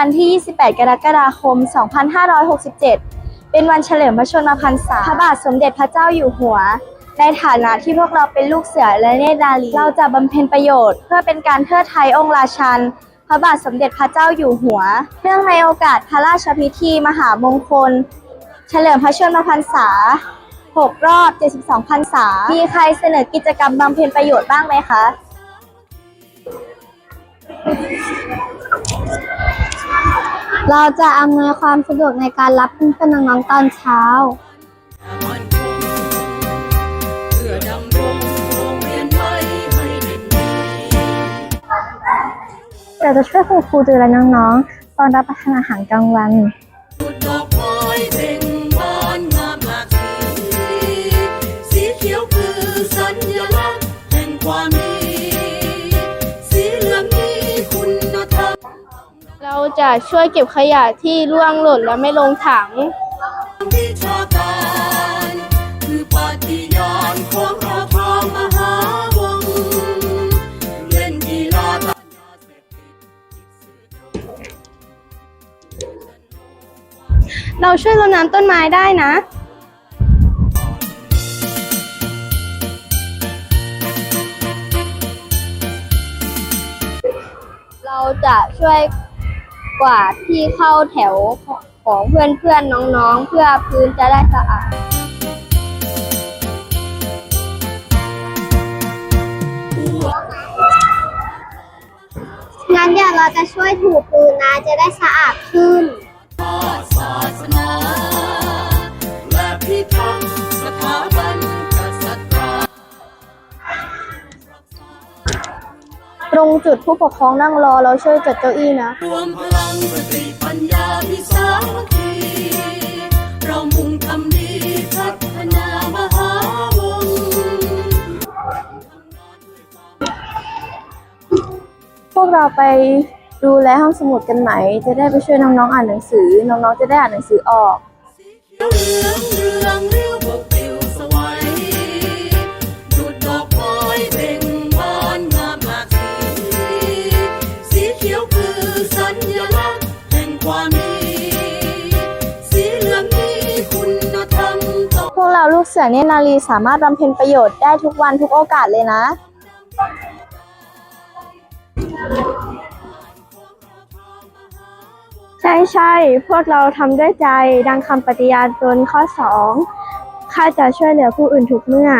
เนื่องในวันที่ 28 กรกฎาคม 2567 เป็นวันเฉลิมพระชนมพรรษา พระบาทสมเด็จพระเจ้าอยู่หัว ในฐานะที่พวกเราเป็นลูกเสือและเนตรนารีเราจะบำเพ็ญประโยชน์เพื่อเป็นการเทิดไทยองค์ราชัน พระบาทสมเด็จพระเจ้าอยู่หัว เนื่องในโอกาสพระราชพิธีมหามงคล เฉลิมพระชนมพรรษา 6 รอบ 72 พรรษา มีใครเสนอกิจกรรมบำเพ็ญประโยชน์บ้างไหมคะ เราจะอำนวยความสะดวกในการรับเพื่อนๆน้องๆตอนเช้ามั่นคงเพื่อดำรงโรงเรียนไว้ให้เด่นดีเราจะช่วยคุณครูดูแลน้องๆ ตอนรับประทานอาหารกลางวัน จะช่วยเก็บขยะที่ร่วงหล่นและไม่ลงถัง วิชาการคือปฏิญาณของเราพรามหาวงเล่นกีฬาต้านยาเสพติดเราช่วยรดน้ำต้นไม้ได้นะ เราจะช่วย กวาดที่เข้าแถวของเพื่อนๆน้องๆ เพื่อพื้นจะได้สะอาดงั้นเดี๋ยวเราจะช่วยถูพื้นนะจะได้สะอาดขึ้น ตรงจุดผู้ปกครองนั่งรอเราช่วยจัดเก้าอี้นะ รวมพลังสติปัญญาพิสามัคคีเรามุ่งทำดีพัฒนามหาวงพวกเราไปดูแลห้องสมุดกันไหม จะได้ไปช่วยน้องๆอ่านหนังสือ น้องๆจะได้อ่านหนังสือออก เหลือง วกเราลูกเสือเนนารีสามารถบำเพ็ญประโยชน์ได้ทุกวันทุกโอกาสเลยนะ ใช่ใช่พวกเราทำด้วยใจดังคำปฏิญาณตนข้อสองข้าจะช่วยเหลือผู้อื่นทุกเมื่อ